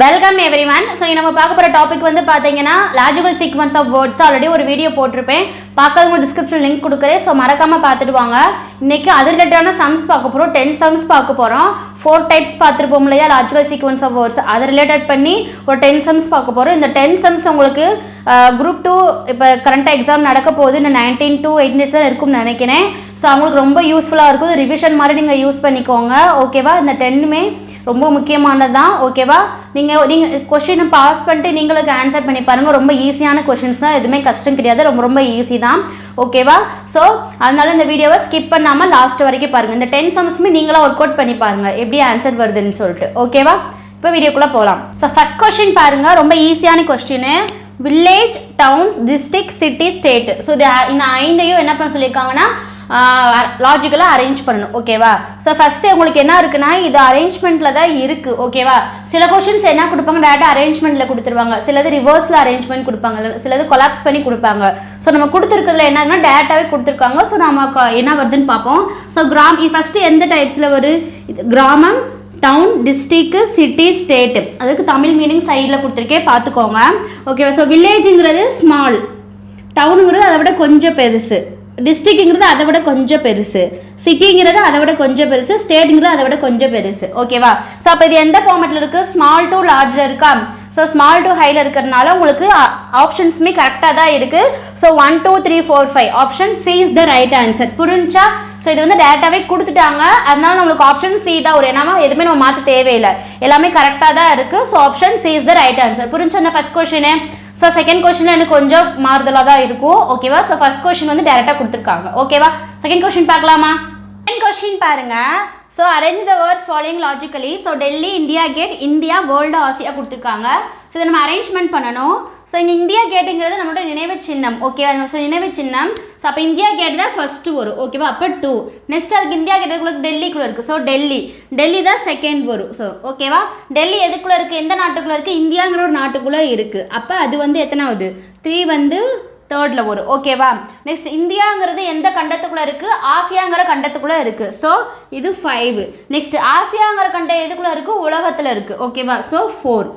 Welcome every one so நம்ம பார்க்க போகிற டாபிக் வந்து பார்த்தீங்கன்னா logical sequence of words already ஒரு வீடியோ போட்டிருப்பேன். பார்க்காதவங்க டிஸ்கிரிப்ஷன் லிங்க் கொடுக்குறேன். ஸோ மறக்காமல் பார்த்துட்டு வாங்க. இன்னைக்கு அது ரிலேட்டடான சம்ஸ் பார்க்க போகிறோம் டென் சம்ஸ் பார்க்க போகிறோம் ஃபோர் டைப்ஸ் பார்த்துருப்போம் இல்லையா? லாஜிக்கல் சீக்வன்ஸ் ஆஃப் வேர்ட்ஸ் அதை ரிலேட்டட் பண்ணி ஒரு டென் சம்ஸ் பார்க்க போகிறோம் இந்த டென் சம்ஸ் உங்களுக்கு குரூப் டூ இப்போ கரண்ட்டாக எக்ஸாம் நடக்க போகுது. இந்த நைன்டீன் டூ எயிட் டேஸ் தான் இருக்கும்னு நினைக்கிறேன். ஸோ அவங்களுக்கு ரொம்ப யூஸ்ஃபுல்லாக இருக்கும். ரிவிஷன் மாதிரி நீங்கள் யூஸ் பண்ணிக்கோங்க. ஓகேவா இந்த டென்னுமே ரொம்ப முக்கியமானது தான் ஓகேவா நீங்கள் நீங்கள் கொஷினை பாஸ் பண்ணிட்டு நீங்களுக்கு ஆன்சர் பண்ணி பாருங்கள் ரொம்ப ஈஸியான கொஷின்ஸ் தான். எதுவுமே கஷ்டம் கிடையாது. ரொம்ப ரொம்ப ஈஸி தான் ஓகேவா ஸோ அதனால இந்த வீடியோவை ஸ்கிப் பண்ணாமல் லாஸ்ட் வரைக்கும் பாருங்கள் இந்த டென் சம்ஸ்மே நீங்களாக ஒர்க் அவுட் பண்ணி பாருங்கள் எப்படி ஆன்சர் வருதுன்னு சொல்லிட்டு. ஓகேவா இப்போ வீடியோக்குள்ளே போகலாம் ஸோ ஃபஸ்ட் கொஷின் பாருங்கள் ரொம்ப ஈஸியான question village town district city state so இது இந்த ஐந்தையும் என்ன பண்ண சொல்லியிருக்காங்கன்னா லாஜிக்கலாக அரேஞ்ச் பண்ணணும் ஓகேவா ஸோ ஃபஸ்ட்டு உங்களுக்கு என்ன இருக்குன்னா இது அரேஞ்ச்மெண்ட்டில் தான் இருக்குது ஓகேவா சில கொஷின்ஸ் என்ன கொடுப்பாங்க? டேரெக்டாக அரேஞ்ச்மெண்ட்டில் கொடுத்துருவாங்க. சிலது ரிவர்ஸில் அரேஞ்ச்மெண்ட் கொடுப்பாங்க. சிலது கொலாப்ஸ் பண்ணி கொடுப்பாங்க. ஸோ நம்ம கொடுத்துருக்கிறதுல என்னன்னா டேரெக்டாகவே கொடுத்துருக்காங்க. ஸோ நம்ம என்ன வருதுன்னு பார்ப்போம். ஸோ கிராம் ஃபஸ்ட்டு எந்த டைப்ஸில் வரும் கிராமம் டவுன் டிஸ்ட்ரிக்கு சிட்டி ஸ்டேட்டு அதுக்கு தமிழ் மீனிங் சைடில் கொடுத்துருக்கேன். பார்த்துக்கோங்க. ஓகேவா ஸோ வில்லேஜுங்கிறது ஸ்மால் டவுனுங்கிறது அதை விட கொஞ்சம் பெருசு. டிஸ்ட்ரிக்ட்ங்கிறது அதை விட கொஞ்சம் பெருசு. சிட்டிங்கிறது அதை விட கொஞ்சம் பெருசு ஸ்டேட்டுங்கிறது அதை விட கொஞ்சம் பெருசு. ஓகேவா ஸோ அப்போ இது எந்த ஃபார்மேட்டில் இருக்குது ஸ்மால் டு லார்ஜில் இருக்கா? ஸோ ஸ்மால் டு ஹையில் இருக்கிறதுனால உங்களுக்கு ஆப்ஷன்ஸுமே கரெக்டாக தான் இருக்குது so one two three four five option C is the right answer புரிஞ்சா? ஸோ இது வந்து டேரெக்டாகவே கொடுத்துட்டாங்க. அதனால நம்மளுக்கு ஆப்ஷன் சி தான் ஒரு என்னமா எதுவுமே நம்ம மாற்ற தேவையில்லை. எல்லாமே கரெக்டாக தான் இருக்குது so option C is the right answer புரிஞ்சா அந்த first question so second question எனக்கு கொஞ்சம் மாறுதலாக தான் இருக்கும். ஓகேவா ஸோ ஃபர்ஸ்ட் கொஷின் வந்து டேரெக்டாக கொடுத்துருக்காங்க. ஓகேவா செகண்ட் கொஷின் பார்க்கலாமா? செகண்ட் கொஷின் பாருங்கள் so arrange the words following logically so Delhi India Gate India world Asia கொடுத்துருக்காங்க. ஸோ இதை நம்ம அரேஞ்ச்மெண்ட் பண்ணணும். ஸோ இங்கே இந்தியா கேட்டுங்கிறது நம்மளோட நினைவு சின்னம். ஓகேவா ஸோ நினைவு சின்னம். ஸோ அப்போ இந்தியா கேட் தான் ஃபஸ்ட்டு வரும் ஓகேவா அப்போ டூ நெக்ஸ்ட் அதுக்கு இந்தியா கேட்டுக்குள்ள டெல்லிக்குள்ளே இருக்குது ஸோ டெல்லி. டெல்லி தான் செகண்ட் வரும் ஸோ ஓகேவா டெல்லி எதுக்குள்ளே இருக்குது எந்த நாட்டுக்குள்ளே இருக்குது இந்தியாங்கிற ஒரு நாட்டுக்குள்ளே இருக்குது அப்போ அது வந்து எத்தனாவது? த்ரீ வந்து தேர்டில் ஒரு ஓகேவா நெக்ஸ்ட் இந்தியாங்கிறது எந்த கண்டத்துக்குள்ளே இருக்குது ஆசியாங்கிற கண்டத்துக்குள்ளே இருக்குது ஸோ இது ஃபைவ் நெக்ஸ்ட் ஆசியாங்கிற கண்டம் எதுக்குள்ளே இருக்குது உலகத்தில் இருக்குது ஓகேவா ஸோ ஃபோர்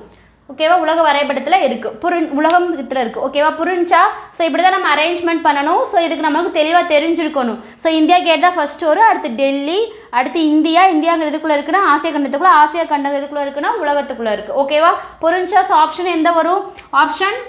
ஓகேவா உலக வரைபடத்தில் இருக்குது புரி உலகத்தில் இருக்குது ஓகேவா புரிஞ்சா? ஸோ இப்படி தான் நம்ம அரேஞ்ச்மெண்ட் பண்ணணும். ஸோ இதுக்கு நமக்கு தெளிவாக தெரிஞ்சிருக்கணும். ஸோ இந்தியா கேட் தான் ஃபஸ்ட்டு வரும் அடுத்து டெல்லி அடுத்து இந்தியா. இந்தியாங்கிற இதுக்குள்ளே இருக்குன்னா ஆசியா கண்டத்துக்குள்ளே ஆசியா கண்டம் இதுக்குள்ளே இருக்குன்னா உலகத்துக்குள்ளே இருக்குது ஓகேவா புரிஞ்சா? ஸோ ஆப்ஷன் எந்த வரும்? Option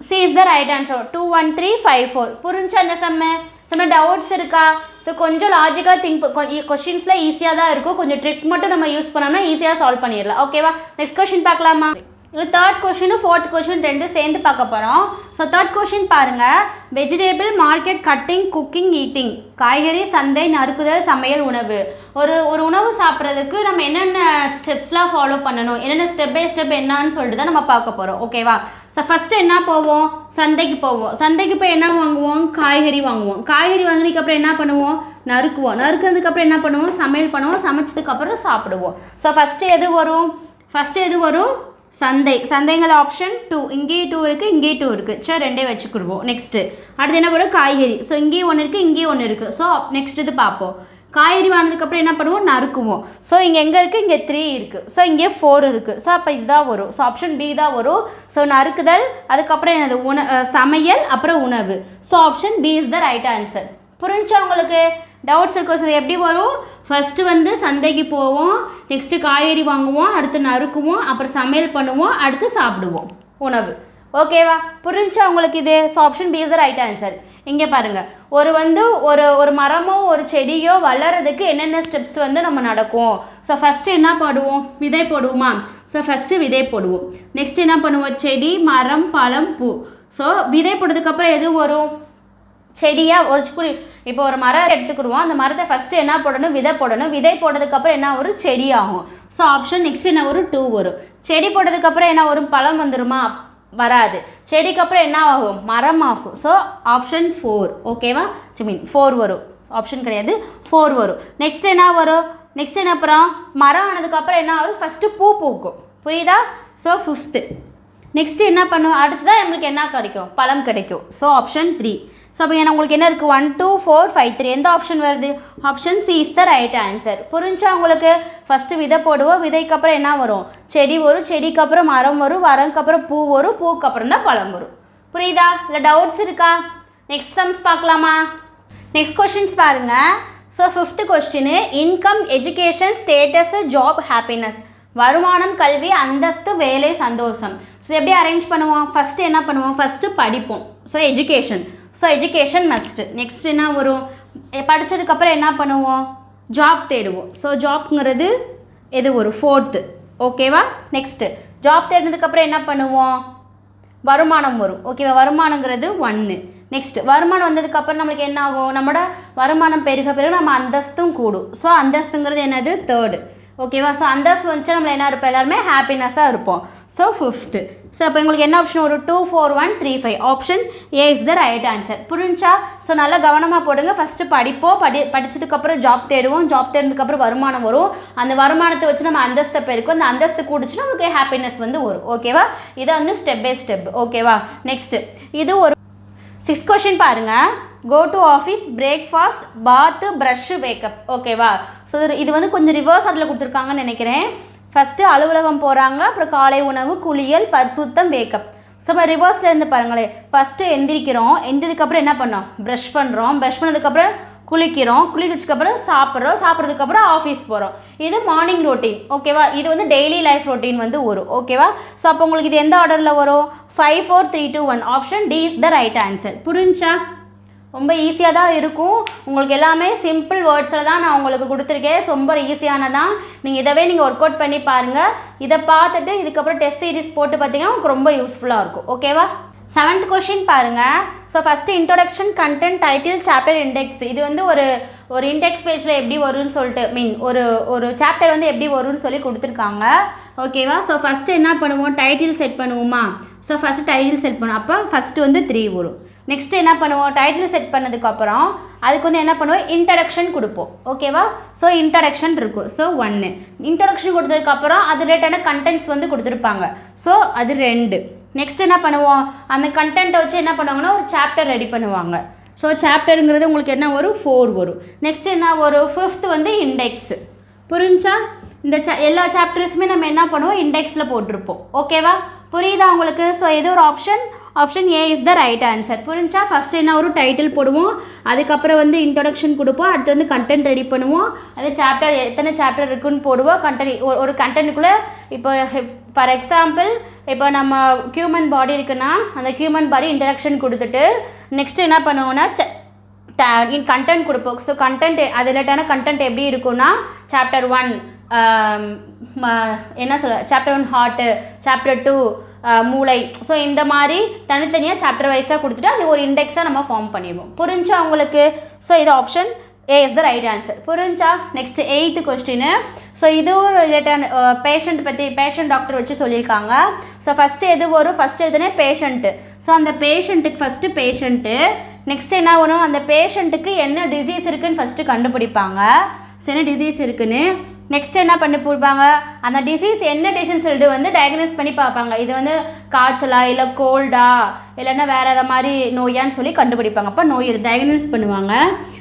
C is the right answer two one three five four புரிஞ்சு அந்த செம்ம? செம்ம டவுட்ஸ் இருக்கா? ஸோ கொஞ்சம் லாஜிக்காக திங்க் கொஷின்ஸில் ஈஸியாக தான் இருக்கும் கொஞ்சம் ட்ரிக் மட்டும் நம்ம யூஸ் பண்ணோம்னா ஈஸியாக சால்வ் பண்ணிடலாம். ஓகேவா நெக்ஸ்ட் கொஷின் பார்க்கலாமா? இது தேர்ட் கொஷினும் ஃபோர்த் கொஷின் ரெண்டும் சேர்ந்து பார்க்க போகிறோம் ஸோ தேர்ட் கொஷின் பாருங்கள் vegetable market cutting cooking eating காய்கறி சந்தை நறுக்குதல் சமையல் உணவு. ஒரு ஒரு உணவு சாப்பிட்றதுக்கு நம்ம என்னென்ன ஸ்டெப்ஸ்லாம் ஃபாலோ பண்ணணும்? என்னென்ன ஸ்டெப் பை ஸ்டெப் என்னன்னு சொல்லிட்டு தான் நம்ம பார்க்க போகிறோம் ஓகேவா ஸோ ஃபஸ்ட்டு என்ன போவோம்? சந்தைக்கு போவோம். சந்தைக்கு போய் என்ன வாங்குவோம்? காய்கறி வாங்குவோம். காய்கறி வாங்கினதுக்கப்புறம் என்ன பண்ணுவோம்? நறுக்குவோம். நறுக்கிறதுக்கப்புறம் என்ன பண்ணுவோம்? சமையல் பண்ணுவோம். சமைச்சதுக்கப்புறம் சாப்பிடுவோம். ஸோ ஃபஸ்ட்டு எது வரும்? ஃபஸ்ட்டு எது வரும்? சந்தை. சந்தைங்கிற ஆப்ஷன் டூ இங்கேயும் டூ இருக்குது இங்கேயும் டூ இருக்குது சார் ரெண்டே வச்சுக்கிடுவோம். நெக்ஸ்ட்டு அடுத்து என்ன வரும்? காய்கறி. ஸோ இங்கேயும் ஒன்று இருக்குது இங்கேயும் ஒன்று இருக்குது ஸோ நெக்ஸ்ட் இது பார்ப்போம். காய்கறி வாங்கினதுக்கப்புறம் என்ன பண்ணுவோம்? நறுக்குவோம். ஸோ இங்கே எங்கே இருக்குது இங்கே த்ரீ இருக்குது ஸோ இங்கே ஃபோர் இருக்குது ஸோ அப்போ இதுதான் வரும். ஸோ ஆப்ஷன் பி தான் வரும். ஸோ நறுக்குதல் அதுக்கப்புறம் என்னது? உண சமையல் அப்புறம் உணவு. So option B is the right answer புரிஞ்சா உங்களுக்கு? டவுட்ஸ் இருக்கும் ஸோ எப்படி வரும்? ஃபஸ்ட்டு வந்து சந்தைக்கு போவோம். நெக்ஸ்ட்டு காய்கறி வாங்குவோம். அடுத்து நறுக்குவோம். அப்புறம் சமையல் பண்ணுவோம். அடுத்து சாப்பிடுவோம். உணவு. ஓகேவா புரிஞ்சா உங்களுக்கு இது? So option B is the right answer இங்கே பாருங்கள் ஒரு வந்து ஒரு ஒரு மரமோ ஒரு செடியோ வளர்கிறதுக்கு என்னென்ன ஸ்டெப்ஸ் வந்து நம்ம நடக்கும்? ஸோ ஃபஸ்ட்டு என்ன போடுவோம்? விதை போடுவோமா? ஸோ ஃபஸ்ட்டு விதை போடுவோம். நெக்ஸ்ட் என்ன பண்ணுவோம்? செடி மரம் பழம் பூ. ஸோ விதை போட்டதுக்கப்புறம் எது வரும்? செடியாக ஒரு குறி இப்போ ஒரு மரம் எடுத்துக்கிடுவோம். அந்த மரத்தை ஃபஸ்ட்டு என்ன போடணும்? விதை போடணும். விதை போட்டதுக்கப்புறம் என்ன ஒரு செடி ஆகும். ஸோ ஆப்ஷன் நெக்ஸ்ட் என்ன ஒரு டூ வரும். செடி போட்டதுக்கப்புறம் என்ன வரும்? பழம் வந்துருமா? வராது. செடிக்கு அப்புறம் என்ன ஆகும் மரம் ஆகும் ஸோ ஆப்ஷன் ஃபோர் ஓகேவா மீன் ஃபோர் வரும். ஆப்ஷன் கிடையாது. ஃபோர் வரும். நெக்ஸ்ட் என்ன வரும்? நெக்ஸ்ட் என்ன அப்புறம்? மரம் ஆனதுக்கப்புறம் என்ன ஆகும்? ஃபஸ்ட்டு பூ பூக்கும். புரியுதா? ஸோ ஃபிஃப்த்து நெக்ஸ்ட் என்ன பண்ணும்? அடுத்ததான் நம்மளுக்கு என்ன கிடைக்கும்? பழம் கிடைக்கும். ஸோ ஆப்ஷன் த்ரீ ஸோ அப்போ என்ன உங்களுக்கு என்ன இருக்குது one two four five three எந்த ஆப்ஷன் வருது? Option C is the right answer புரிஞ்சா உங்களுக்கு ஃபஸ்ட்டு விதை போடுவோம் விதைக்கு அப்புறம் என்ன வரும்? செடி வரும் செடிக்கு அப்புறம் மரம் வரும் மரம்க்கு அப்புறம் பூ வரும் பூக்கு அப்புறம் தான் பழம் வரும். புரியுதா? இல்லை டவுட்ஸ் இருக்கா? நெக்ஸ்ட் சம்ஸ் பார்க்கலாமா? நெக்ஸ்ட் கொஷின்ஸ் பாருங்கள் so fifth question income education status job happiness வருமானம் கல்வி அந்தஸ்து வேலை சந்தோஷம். ஸோ எப்படி அரேஞ்ச் பண்ணுவோம்? ஃபஸ்ட்டு என்ன பண்ணுவோம்? ஃபஸ்ட்டு படிப்போம். So education so education must next என்ன வரும்? படித்ததுக்கப்புறம் படிச்சதுக்கப்புறம் என்ன பண்ணுவோம்? ஜாப் தேடுவோம். ஸோ ஜாப்ங்கிறது எது ஒரு ஃபோர்த்து ஓகேவா நெக்ஸ்ட்டு ஜாப் தேடினதுக்கப்புறம் என்ன பண்ணுவோம்? வருமானம் வரும். ஓகேவா வருமானங்கிறது ஒன்று நெக்ஸ்ட் வருமானம் வந்ததுக்கப்புறம் நம்மளுக்கு என்ன ஆகும்? நம்மளோட வருமானம் பெருக பெருக நம்ம அந்தஸ்தும் கூடும். ஸோ அந்தஸ்துங்கிறது என்னது? தேர்டு ஓகேவா ஸோ அந்தஸ்து வந்துச்சு? நம்மளை என்ன இருப்போம்? எல்லாருமே ஹாப்பினஸ்ஸாக இருப்போம். ஸோ ஃபிஃப்த்து ஸோ இப்போ உங்களுக்கு என்ன ஆப்ஷன் ஒரு two four one three five option A is the right answer புரிஞ்சா? ஸோ நல்லா கவனமாக போடுங்க. ஃபஸ்ட்டு படிப்போம். படி படித்ததுக்கப்புறம் ஜாப் தேடுவோம். ஜாப் தேடினதுக்கப்புறம் வருமானம் வரும். அந்த வருமானத்தை வச்சு நம்ம அந்தஸ்தை பெருக்கும். அந்த அந்தஸ்து கூடிச்சுன்னா நமக்கு ஹாப்பினஸ் வந்து வரும். ஓகேவா இதை வந்து ஸ்டெப் பை ஸ்டெப் ஓகேவா நெக்ஸ்ட்டு இது ஒரு சிக்ஸ் கொஷின் பாருங்க. Go to office breakfast bath brush wake up ஓகேவா ஸோ இது வந்து கொஞ்சம் ரிவர்ஸ் ஆர்டரில் கொடுத்துருக்காங்கன்னு நினைக்கிறேன். ஃபஸ்ட்டு அலுவலகம் போகிறாங்க அப்புறம் காலை உணவு குளியல் பரிசுத்தம் வேக்கப் ஸோ நம்ம ரிவர்ஸில் இருந்து பாருங்களேன் ஃபஸ்ட்டு எந்திரிக்கிறோம் எந்திரிக்கப்புறம் என்ன பண்ணோம்? ப்ரஷ் பண்ணுறோம் ப்ரஷ் பண்ணதுக்கப்புறம் குளிக்கிறோம். குளிக்கிறதுக்கப்புறம் சாப்பிட்றோம். சாப்பிட்றதுக்கப்புறம் ஆஃபீஸ் போகிறோம் இது மார்னிங் ரொட்டீன் ஓகேவா இது வந்து டெய்லி லைஃப் ரொட்டீன் வந்து வரும் ஓகேவா ஸோ அப்போ உங்களுக்கு இது எந்த ஆர்டரில் வரும்? Five four three two one option D is the right answer புரிஞ்சா? ரொம்ப ஈஸியாக தான் இருக்கும். உங்களுக்கு எல்லாமே சிம்பிள் வேர்ட்ஸில் தான் நான் உங்களுக்கு கொடுத்துருக்கேன். ரொம்ப ஈஸியானதான் நீங்கள் இதவே நீங்கள் ஒர்க் அவுட் பண்ணி பாருங்கள் இதை பார்த்துட்டு இதுக்கப்புறம் டெஸ்ட் சீரிஸ் போட்டு பார்த்தீங்கன்னா உங்களுக்கு ரொம்ப யூஸ்ஃபுல்லாக இருக்கும். ஓகேவா செவன்த் கொஷின் பாருங்கள் so first introduction content title chapter index இது வந்து ஒரு ஒரு இண்டெக்ஸ் பேஜில் எப்படி வரும்னு சொல்லிட்டு மீன் ஒரு ஒரு சாப்டர் வந்து எப்படி வரும்னு சொல்லி கொடுத்துருக்காங்க. ஓகேவா ஸோ ஃபஸ்ட்டு என்ன பண்ணுவோம்? டைட்டில் செட் பண்ணுவோமா? ஸோ ஃபஸ்ட்டு டைட்டில் செட் பண்ணுவோம். அப்போ ஃபஸ்ட்டு வந்து த்ரீ வரும். நெக்ஸ்ட் என்ன பண்ணுவோம்? டைட்டில் செட் பண்ணதுக்கப்புறம் அதுக்கு வந்து என்ன பண்ணுவோம்? இன்ட்ரடக்ஷன் கொடுப்போம். ஓகேவா ஸோ இன்ட்ரடக்ஷன் இருக்கும் ஸோ ஒன்று இன்ட்ரடக்ஷன் கொடுத்ததுக்கப்புறம் அது ரிலேட்டான கண்டென்ட்ஸ் வந்து கொடுத்துருப்பாங்க. ஸோ அது ரெண்டு. நெக்ஸ்ட் என்ன பண்ணுவோம்? அந்த கண்டென்ட்டை வச்சு என்ன பண்ணுவாங்கன்னா ஒரு சாப்டர் ரெடி பண்ணுவாங்க. ஸோ சாப்டருங்கிறது உங்களுக்கு என்ன வரும்? ஃபோர் வரும். நெக்ஸ்ட் என்ன வரும்? ஃபிஃப்த் வந்து இண்டெக்ஸ் புரிஞ்சா? இந்த சா எல்லா சாப்டர்ஸுமே நம்ம என்ன பண்ணுவோம்? இண்டெக்ஸில் போட்டிருப்போம். ஓகேவா புரியுதா உங்களுக்கு? ஸோ இது ஒரு option option A is the right answer புரிஞ்சா ஃபஸ்ட் என்ன ஒரு டைட்டில் போடுவோம். அதுக்கப்புறம் வந்து இன்ட்ரொடக்ஷன் கொடுப்போம். அடுத்து வந்து கண்டென்ட் ரெடி பண்ணுவோம். அது சாப்டர் எத்தனை சாப்டர் இருக்குன்னு போடுவோம். கண்டென்ட் ஒரு கண்டென்ட்டுக்குள்ளே இப்போ ஃபார் எக்ஸாம்பிள் இப்போ நம்ம ஹியூமன் பாடி இருக்குன்னா அந்த ஹியூமன் பாடி இன்ட்ரடக்ஷன் கொடுத்துட்டு நெக்ஸ்ட் என்ன பண்ணுவோம்னா இன் கண்டென்ட் கொடுப்போம். ஸோ கண்டென்ட் அது ரிலேட்டான கண்டென்ட் எப்படி இருக்கும்னா சாப்டர் ஒன் என்ன சொல்ல chapter one heart chapter two மூளை. ஸோ இந்த மாதிரி தனித்தனியாக சாப்டர் வைஸாக கொடுத்துட்டு அது ஒரு இண்டெக்ஸாக நம்ம ஃபார்ம் பண்ணிடுவோம். புரிஞ்சா உங்களுக்கு? ஸோ இது option A is the right answer புரிஞ்சா? நெக்ஸ்ட் எயித்து கொஸ்டின் ஸோ இதுவும் ரிலேட்டட் பேஷண்ட் பற்றி பேஷண்ட் டாக்டர் வச்சு சொல்லியிருக்காங்க. ஸோ ஃபஸ்ட்டு எது வரும்? ஃபஸ்ட்டு எதுனே பேஷண்ட்டு ஸோ அந்த பேஷண்ட்டுக்கு ஃபஸ்ட்டு பேஷண்ட்டு நெக்ஸ்ட் என்ன வரும்? அந்த பேஷண்ட்டுக்கு என்ன டிசீஸ் இருக்குதுன்னு ஃபஸ்ட்டு கண்டுபிடிப்பாங்க. ஸோ என்ன டிசீஸ் இருக்குன்னு? நெக்ஸ்ட் என்ன பண்ணி கொடுப்பாங்க அந்த டிசீஸ் என்ன டிசீஸ் சொல்லிட்டு வந்து டயக்னோஸ் பண்ணி பார்ப்பாங்க. இது வந்து காய்ச்சலா இல்லை கோல்டா இல்லைன்னா வேறு எதை மாதிரி நோயான்னு சொல்லி கண்டுபிடிப்பாங்க. அப்போ நோய் டயக்னோஸ் பண்ணுவாங்க.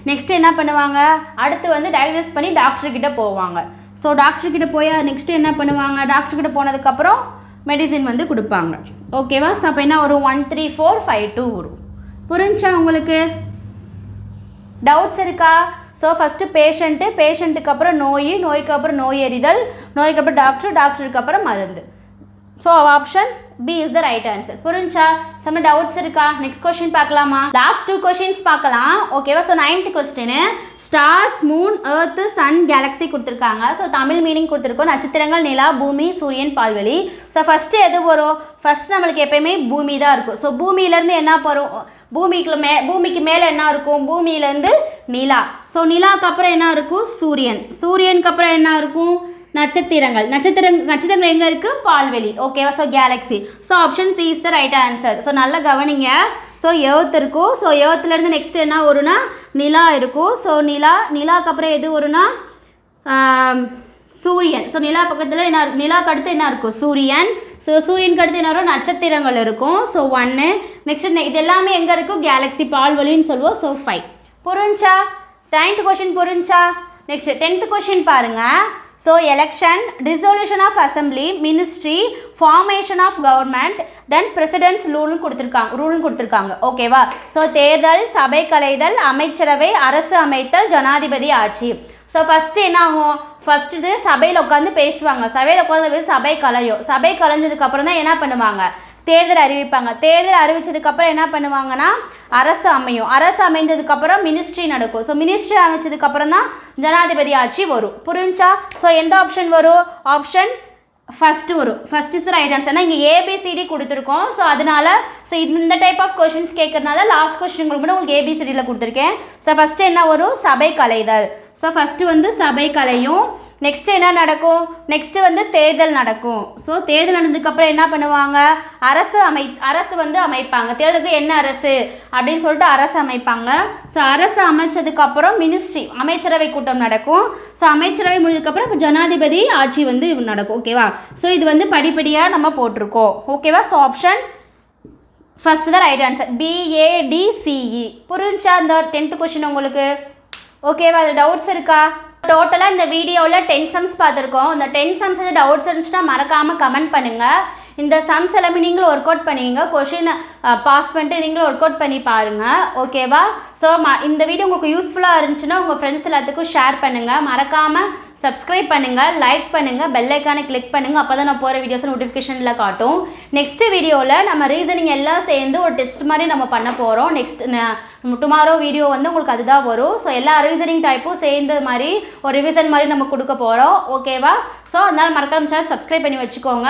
நெக்ஸ்ட் என்ன பண்ணுவாங்க? அடுத்து வந்து டயக்னோஸ் பண்ணி டாக்டர்கிட்ட போவாங்க. ஸோ டாக்டர்கிட்ட போய் நெக்ஸ்ட் என்ன பண்ணுவாங்க? டாக்டர்கிட்ட போனதுக்கப்புறம் மெடிசின் வந்து கொடுப்பாங்க. ஓகேவா ஸோ அப்போ என்ன வரும்? One three four five two வரும். புரிஞ்சா உங்களுக்கு? டவுட்ஸ் இருக்கா? ஸோ ஃபஸ்ட்டு பேஷண்ட்டு பேஷண்ட்டுக்கு அப்புறம் நோய் நோய்க்கு அப்புறம் நோய் எறிதல் நோய்க்கு அப்புறம் டாக்டர் டாக்டருக்கு அப்புறம் மருந்து. So option B is the right answer புரிஞ்சா? செம்ம டவுட்ஸ் இருக்கா? நெக்ஸ்ட் கொஸ்டின் பார்க்கலாமா? லாஸ்ட் டூ கொஸ்டின்ஸ் பார்க்கலாம். ஓகேவா so ninth question stars moon earth sun galaxy கொடுத்துருக்காங்க. ஸோ தமிழ் மீனிங் கொடுத்துருக்கோம். நட்சத்திரங்கள் நிலா பூமி சூரியன் பால்வெளி. ஸோ ஃபஸ்ட்டு எது வரும்? ஃபஸ்ட் நம்மளுக்கு எப்பயுமே பூமி தான் இருக்கும். ஸோ பூமியிலேருந்து என்ன வரும்? பூமிக்கு மே பூமிக்கு மேலே என்ன இருக்கும்? பூமியிலேருந்து நிலா. ஸோ நிலாவுக்கு அப்புறம் என்ன இருக்கும்? சூரியன். சூரியனுக்கு அப்புறம் என்ன இருக்கும்? நட்சத்திரங்கள். நட்சத்திரங் நட்சத்திரங்கள் எங்கே இருக்குது பால்வெளி. ஓகேவா so galaxy so option C is the right answer so நல்லா கவனிங்க. ஸோ ஏர்த் இருக்கும். ஸோ ஏர்த்துலேருந்து நெக்ஸ்ட் என்ன வரும்னா நிலா இருக்கும். ஸோ நிலா நிலாக்கு அப்புறம் எது வரும்னா சூரியன். ஸோ நிலா பக்கத்தில் என்ன நிலாக்கு அடுத்து என்ன இருக்கும்? சூரியன். ஸோ சூரியனுக்கு அடுத்து என்ன வரும்? நட்சத்திரங்கள் இருக்கும். ஸோ ஒன்று நெக்ஸ்ட் இது எல்லாமே எங்கே இருக்கும் கேலக்ஸி பால்வழின்னு சொல்லுவோம். ஸோ ஃபைவ் புரிஞ்சா? நைன்த் கொஷின் புரிஞ்சா? நெக்ஸ்ட் டென்த் கொஷின் பாருங்கள் so election dissolution of assembly ministry formation of government then presidents ரூல்னு கொடுத்துருக்காங்க ரூல்னு கொடுத்துருக்காங்க. ஓகேவா ஸோ தேர்தல் சபை கலைதல் அமைச்சரவை அரசு அமைத்தல் ஜனாதிபதி ஆட்சி. ஸோ ஃபஸ்ட்டு என்ன ஆகும்? ஃபஸ்ட்டு இது சபையில் உட்காந்து பேசுவாங்க. சபையில் உட்காந்து பேசி சபை கலையும். சபை கலைஞ்சதுக்கப்புறம் தான் என்ன பண்ணுவாங்க? தேர்தல் அறிவிப்பாங்க. தேர்தல் அறிவிச்சதுக்கப்புறம் என்ன பண்ணுவாங்கன்னா அரசு அமையும். அரசு அமைந்ததுக்கப்புறம் மினிஸ்ட்ரி நடக்கும். ஸோ மினிஸ்ட்ரி அமைச்சதுக்கப்புறம் தான் ஜனாதிபதி ஆட்சி வரும். புரிஞ்சா? ஸோ எந்த ஆப்ஷன் வரும்? ஆப்ஷன் ஃபஸ்ட்டு வரும். ஃபஸ்ட் இஸ் ரைட் ஆன்சர் ஏன்னா இங்கே ஏபிசிடி கொடுத்துருக்கோம். ஸோ அதனால ஸோ இந்த டைப் ஆஃப் கொஷின்ஸ் கேட்கறதுனால லாஸ்ட் கொஸ்டின் கூட உங்களுக்கு ஏபிசிடியில் கொடுத்துருக்கேன். ஸோ ஃபஸ்ட்டு என்ன வரும்? சபை கலைதல். ஸோ ஃபஸ்ட்டு வந்து சபை கலையும். நெக்ஸ்ட் என்ன நடக்கும்? நெக்ஸ்ட் வந்து தேர்தல் நடக்கும். ஸோ தேர்தல் நடந்ததுக்கப்புறம் என்ன பண்ணுவாங்க? அரசு அமை அரசு வந்து அமைப்பாங்க. தேர்தலுக்கு என்ன அரசு? அப்படின்னு சொல்லிட்டு அரசு அமைப்பாங்க. ஸோ அரசு அமைச்சதுக்கப்புறம் மினிஸ்ட்ரி அமைச்சரவை கூட்டம் நடக்கும். ஸோ அமைச்சரவை முடிஞ்சதுக்கப்புறம் இப்போ ஜனாதிபதி ஆட்சி வந்து நடக்கும். ஓகேவா ஸோ இது வந்து படிப்படியாக நம்ம போட்டிருக்கோம். ஓகேவா ஸோ ஆப்ஷன் ஃபஸ்ட்டு தான் ரைட் ஆன்சர் பிஏடிசிஇ புரிஞ்சா இந்த டென்த்து கொஷின் உங்களுக்கு? ஓகேவா அதில் டவுட்ஸ் இருக்கா? டோட்டலாக இந்த வீடியோவில் டென் சம்ஸ் பார்த்துருக்கோம். இந்த டென் சம்ஸ் எதாவது டவுட்ஸ் இருந்துச்சுன்னா மறக்காமல் கமெண்ட் பண்ணுங்கள் இந்த சம்ஸ் எல்லாமே நீங்களும் ஒர்க் அவுட் பண்ணுவீங்க கொஷின் பாஸ் பண்ணிட்டு நீங்களும் ஒர்க் அவுட் பண்ணி பாருங்கள் ஓகேவா ஸோ ம இந்த வீடியோ உங்களுக்கு யூஸ்ஃபுல்லாக இருந்துச்சுன்னா உங்கள் ஃப்ரெண்ட்ஸ் எல்லாத்துக்கும் ஷேர் பண்ணுங்கள் மறக்காமல் சப்ஸ்கிரைப் பண்ணுங்கள் லைக் பண்ணுங்கள் பெல் ஐக்கானை கிளிக் பண்ணுங்கள் அப்போ தான் நான் போகிற வீடியோஸ் நோட்டிஃபிகேஷனில் காட்டும். நெக்ஸ்ட் வீடியோவில் நம்ம ரீசனிங் எல்லாம் சேர்ந்து ஒரு டெஸ்ட் மாதிரி நம்ம பண்ண போகிறோம் நெக்ஸ்ட் டுமாரோ வீடியோ வந்து உங்களுக்கு அதுதான் வரும். ஸோ எல்லா ரீசனிங் டைப்பும் சேர்ந்த மாதிரி ஒரு ரிவிசன் மாதிரி நம்ம கொடுக்க போகிறோம் ஓகேவா ஸோ அதனால் மறக்காம சேனல் சப்ஸ்கிரைப் பண்ணி வச்சுக்கோங்க.